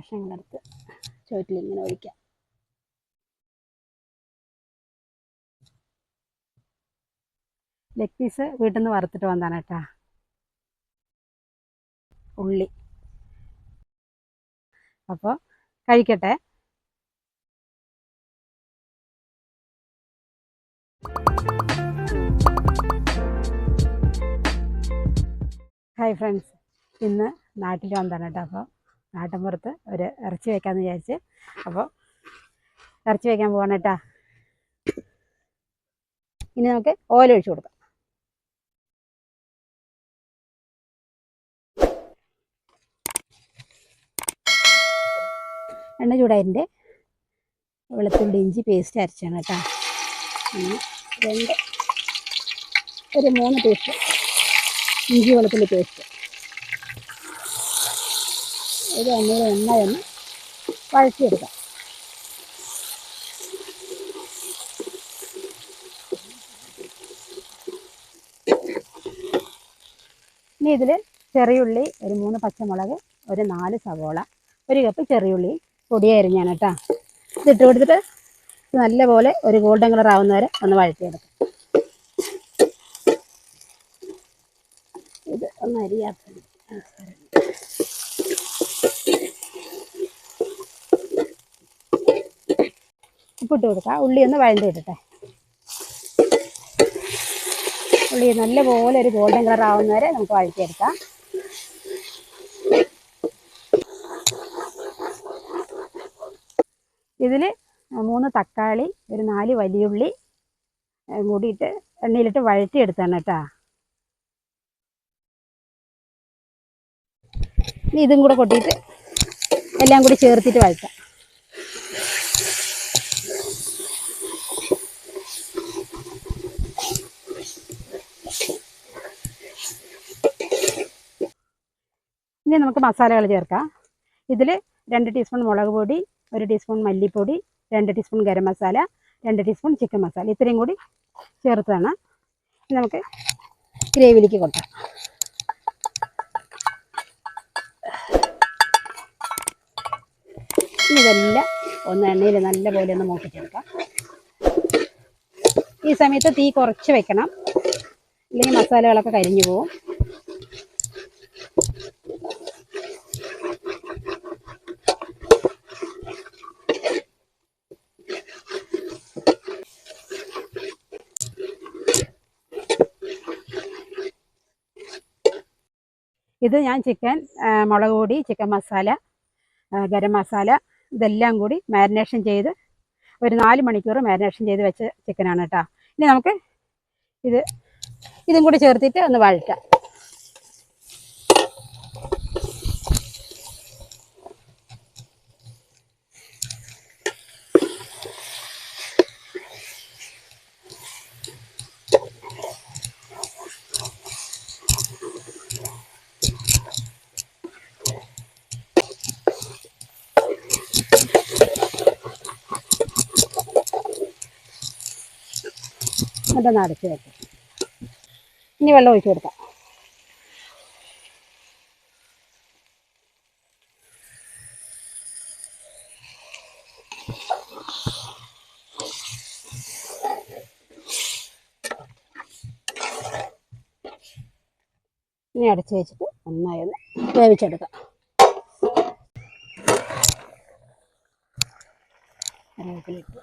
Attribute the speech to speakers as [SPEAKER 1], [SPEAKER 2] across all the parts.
[SPEAKER 1] കഷ്ണങ്ങളെടുത്ത് ഇങ്ങനെ ഒഴിക്കാം. Leg piece വീട്ടിൽ നിന്ന് വറുത്തിട്ട് വന്നതാണ് കേട്ടാ. ഉള്ളി. അപ്പോൾ കഴിക്കട്ടെ. ഹായ് ഫ്രണ്ട്സ് ഇന്ന് നാട്ടിൽ വന്നതാണ് കേട്ടോ. അപ്പോൾ നാട്ടിൻപുറത്ത് ഒരു ഇറച്ചി വയ്ക്കാമെന്ന് വിചാരിച്ച്. അപ്പോൾ ഇറച്ചി വയ്ക്കാൻ പോകണം കേട്ടാ. ഇനി നമുക്ക് ഓല ഒഴിച്ചു കൊടുക്കാം. എണ്ണ ചൂടായതിന്റെ വെളുത്തുള്ളി ഇഞ്ചി പേസ്റ്റ് അരച്ചാണ് കേട്ടോ. രണ്ട് ഒരു മൂന്ന് ടീസ്പൂൺ ഇഞ്ചി വെളുത്തുള്ളി പേസ്റ്റ് ഇത് എണ്ണ തന്നെ വഴറ്റിയെടുക്കാം. ഇനി ഇതിൽ ചെറിയുള്ളി ഒരു മൂന്ന് പച്ചമുളക് ഒരു നാല് സവോള ഒരു കപ്പ് ചെറിയുള്ളി പൊടിയായിരുന്നു ഞാൻ കേട്ടോ. ഇതിട്ട് കൊടുത്തിട്ട് നല്ലപോലെ ഒരു ഗോൾഡൻ കളർ ആവുന്ന വരെ ഒന്ന് വഴറ്റിയെടുക്കും. ഇത് ഒന്ന് അരിയാത്ത ഉപ്പിട്ട് കൊടുക്കാം. ഉള്ളി ഒന്ന് വഴണ്ടി ഇടട്ടെ. ഉള്ളി നല്ലപോലെ ഒരു ഗോൾഡൻ കളർ ആവുന്ന വരെ നമുക്ക് വഴറ്റിയെടുക്കാം. ഇതിൽ മൂന്ന് തക്കാളി ഒരു നാല് വലിയുള്ളി കൂടിയിട്ട് എണ്ണയിലിട്ട് വഴറ്റിയെടുത്താണ് കേട്ടോ. ഇനി ഇതും കൂടെ കൊട്ടിയിട്ട് എല്ലാം കൂടി ചേർത്തിട്ട് വഴറ്റാം. ഇനി നമുക്ക് മസാലകൾ ചേർക്കാം. ഇതിൽ രണ്ട് ടീസ്പൂൺ മുളക് പൊടി ഒരു ടീസ്പൂൺ മല്ലിപ്പൊടി രണ്ട് ടീസ്പൂൺ ഗരം മസാല രണ്ട് ടീസ്പൂൺ ചിക്കൻ മസാല. ഇത്രയും കൂടി ചേർത്താണ് നമുക്ക് ഗ്രേവിലേക്ക് കൊട്ടാം ഇതെല്ലാം ഒന്ന് എണ്ണയിൽ നല്ലപോലെ ഒന്ന് മൂപ്പിച്ചെടുക്കാം. ഈ സമയത്ത് തീ കുറച്ച് വെക്കണം. ഇല്ലെങ്കിൽ മസാലകളൊക്കെ കരിഞ്ഞു പോകും ഇത് ഞാൻ ചിക്കൻ മുളക് പൊടി ചിക്കൻ മസാല ഗരം മസാല ഇതെല്ലാം കൂടി മാരിനേഷൻ ചെയ്ത് ഒരു നാല് മണിക്കൂർ മാരിനേഷൻ ചെയ്ത് വെച്ച ചിക്കനാണ് കേട്ടോ. ഇനി നമുക്ക് ഇത് ഇതും കൂടി ചേർത്തിട്ട് ഒന്ന് വഴറ്റാം. എന്നിട്ടൊന്ന് അടച്ച് വെക്കാം. ഇനി വെള്ളം ഒഴിച്ച് കൊടുക്കാം. ഇനി അടച്ച് വെച്ചിട്ട് നന്നായി ഒന്ന് വേവിച്ചെടുക്കാം കറിവേപ്പിലിട്ട്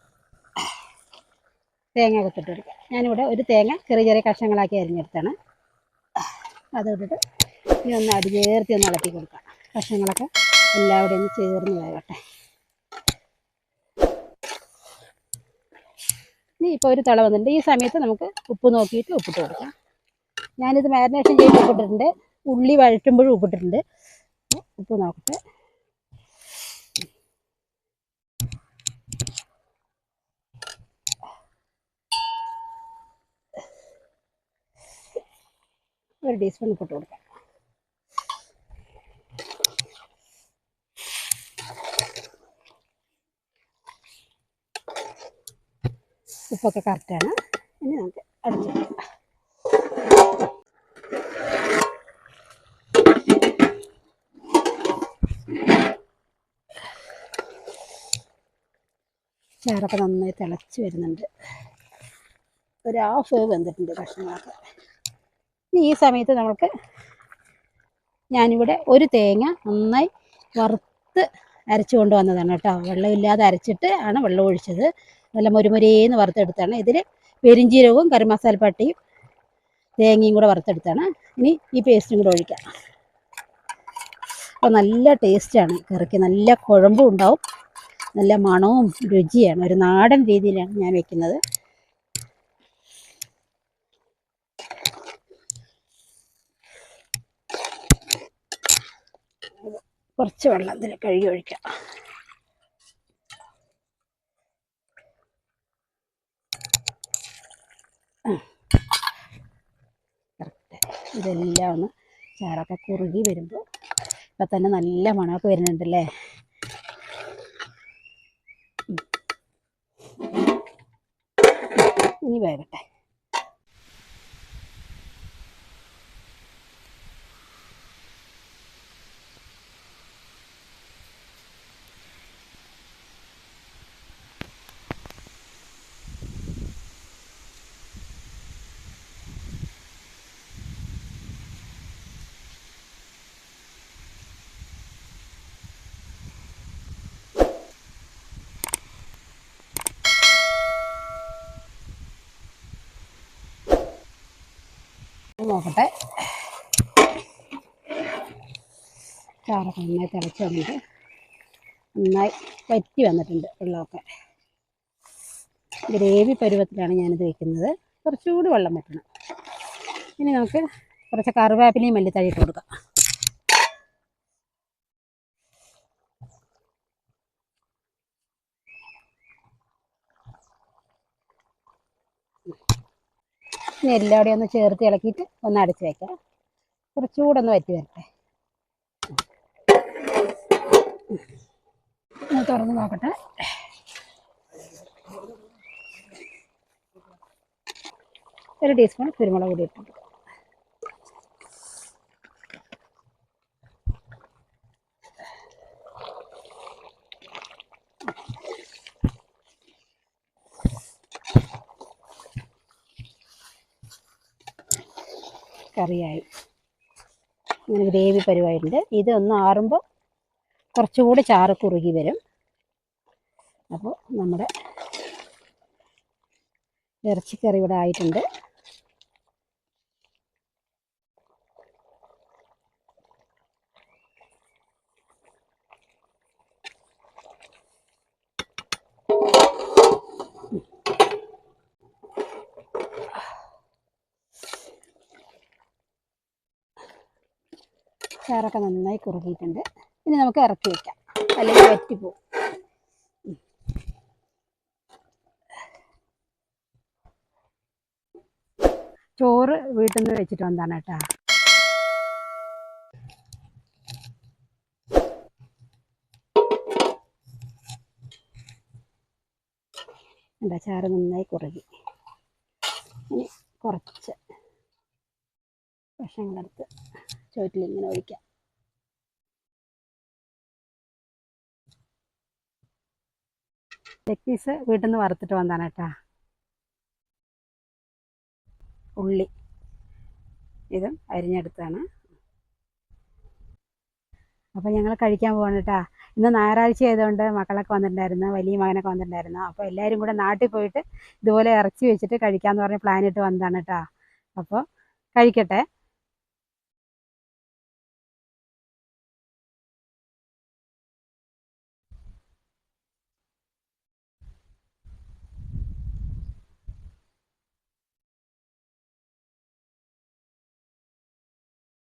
[SPEAKER 1] തേങ്ങ കൊത്തിട്ട് കൊടുക്കാം. ഞാനിവിടെ ഒരു തേങ്ങ ചെറിയ ചെറിയ കഷ്ണങ്ങളാക്കി അരിഞ്ഞെടുത്താണ്. അത് ഇട്ടിട്ട് ഇനി ഒന്ന് അടി ചേർത്തി ഒന്ന് ഇളക്കി കൊടുക്കാം. കഷ്ണങ്ങളൊക്കെ എല്ലാവിടെയും ഒന്ന് ചേർന്ന് വേകട്ടെ ഇനി ഇപ്പോൾ ഒരു തിള വന്നിട്ടുണ്ട്. ഈ സമയത്ത് നമുക്ക് ഉപ്പ് നോക്കിയിട്ട് ഉപ്പിട്ട് കൊടുക്കാം. ഞാനിത് മാരിനേഷൻ ചെയ്ത് ഉപ്പിട്ടിട്ടുണ്ട്. ഉള്ളി വഴറ്റുമ്പോഴും ഉപ്പിട്ടിട്ടുണ്ട്. ഉപ്പ് നോക്കട്ടെ. ഒരു ടീസ്പൂൺ ഉപ്പിട്ട് കൊടുക്കാം. ഉപ്പൊക്കെ കറക്റ്റാണ് ഇനി നമുക്ക് അടിച്ചു വെക്കാം. ചാറൊക്കെ നന്നായി തിളച്ച് വരുന്നുണ്ട്. ഒരു ഹാഫ് വെന്തിട്ടുണ്ട് കഷ്ണങ്ങളൊക്കെ. ഇനി ഈ സമയത്ത് നമുക്ക് ഞാനിവിടെ ഒരു തേങ്ങ നന്നായി വറുത്ത് അരച്ചു കൊണ്ടുവന്നതാണ് കേട്ടോ. വെള്ളമില്ലാതെ അരച്ചിട്ട് ആണ് വെള്ളം ഒഴിച്ചത്. നല്ല മുരുമുരേന്ന് വറുത്തെടുത്താണ് ഇതിൽ പെരിഞ്ചീരകവും കറിമസാലപ്പട്ടിയും തേങ്ങയും കൂടെ വറുത്തെടുത്താണ് ഇനി ഈ പേസ്റ്റും കൂടെ ഒഴിക്കാം. അപ്പോൾ നല്ല ടേസ്റ്റാണ് കറിക്ക് നല്ല കുഴമ്പും ഉണ്ടാവും. നല്ല മണവും രുചിയാണ്. ഒരു നാടൻ രീതിയിലാണ് ഞാൻ വെക്കുന്നത്. കുറച്ച് വെള്ളം ഇതിൽ കഴുകി ഒഴിക്കാം ഇതെല്ലാം ഒന്ന് ചാറൊക്കെ കുറുകി വരുമ്പോൾ ഇപ്പം തന്നെ നല്ല മണമൊക്കെ വരുന്നുണ്ടല്ലേ? ഇനി വേകട്ടെ നോക്കട്ടെ. ചാറൊക്കെ നന്നായി തിളച്ച് വന്നിട്ട് നന്നായി വറ്റി വന്നിട്ടുണ്ട് വെള്ളമൊക്കെ. ഗ്രേവി പരുവത്തിലാണ് ഞാനിത് വെക്കുന്നത്. കുറച്ചുകൂടി വെള്ളം വറ്റണം. ഇനി നമുക്ക് കുറച്ച് കറിവേപ്പിലയും മല്ലിത്തഴ ഇട്ട് കൊടുക്കാം. ഇനി എല്ലാം കൂടി ഒന്ന് ചേർത്ത് ഇളക്കിയിട്ട് ഒന്ന് അടച്ച് വെക്കാം. കുറച്ചുകൂടെ ഒന്ന് വറ്റി വരട്ടെ. തുറന്ന് നോക്കട്ടെ. ഒരു ടീസ്പൂൺ കുരുമുളക് പൊടി ഇട്ടിട്ട് കറിയായി. അങ്ങനെ ഗ്രേവി പരുവായിട്ടുണ്ട് ഇതൊന്ന് ആറുമ്പോൾ കുറച്ചുകൂടി ചാറ് കുറുകി വരും. അപ്പോൾ നമ്മുടെ ഇറച്ചിക്കറി ഇവിടെ ആയിട്ടുണ്ട്. ചാറൊക്കെ നന്നായി കുറുകിയിട്ടുണ്ട്. ഇനി നമുക്ക് ഇറക്കി വയ്ക്കാം അല്ലെങ്കിൽ വറ്റിപ്പോവും. ചോറ് വീട്ടിൽ നിന്ന് വെച്ചിട്ട് വന്നതാണ് കേട്ടോ. എന്താ ചാറ് നന്നായി കുറുകി. ഇനി കുറച്ച് കഷ്ണങ്ങളെടുത്ത് ചോറ്റിൽ ഇങ്ങനെ ഒഴിക്കാം. പീസ് വീട്ടിൽ നിന്ന് വറുത്തിട്ട് വന്നാണ് കേട്ടാ ഉള്ളി. ഇതും അരിഞ്ഞെടുത്താണ് അപ്പോൾ ഞങ്ങൾ കഴിക്കാൻ പോവാണ് കേട്ടാ ഇന്ന് ഞായറാഴ്ച ആയതുകൊണ്ട് മക്കളൊക്കെ വന്നിട്ടുണ്ടായിരുന്നു വലിയ മകനൊക്കെ വന്നിട്ടുണ്ടായിരുന്നു. അപ്പോൾ എല്ലാവരും കൂടെ നാട്ടിൽ പോയിട്ട് ഇതുപോലെ ഇറച്ചി വെച്ചിട്ട് കഴിക്കാമെന്ന് പറഞ്ഞ് പ്ലാനിട്ട് വന്നതാണ് കേട്ടോ അപ്പോൾ കഴിക്കട്ടെ.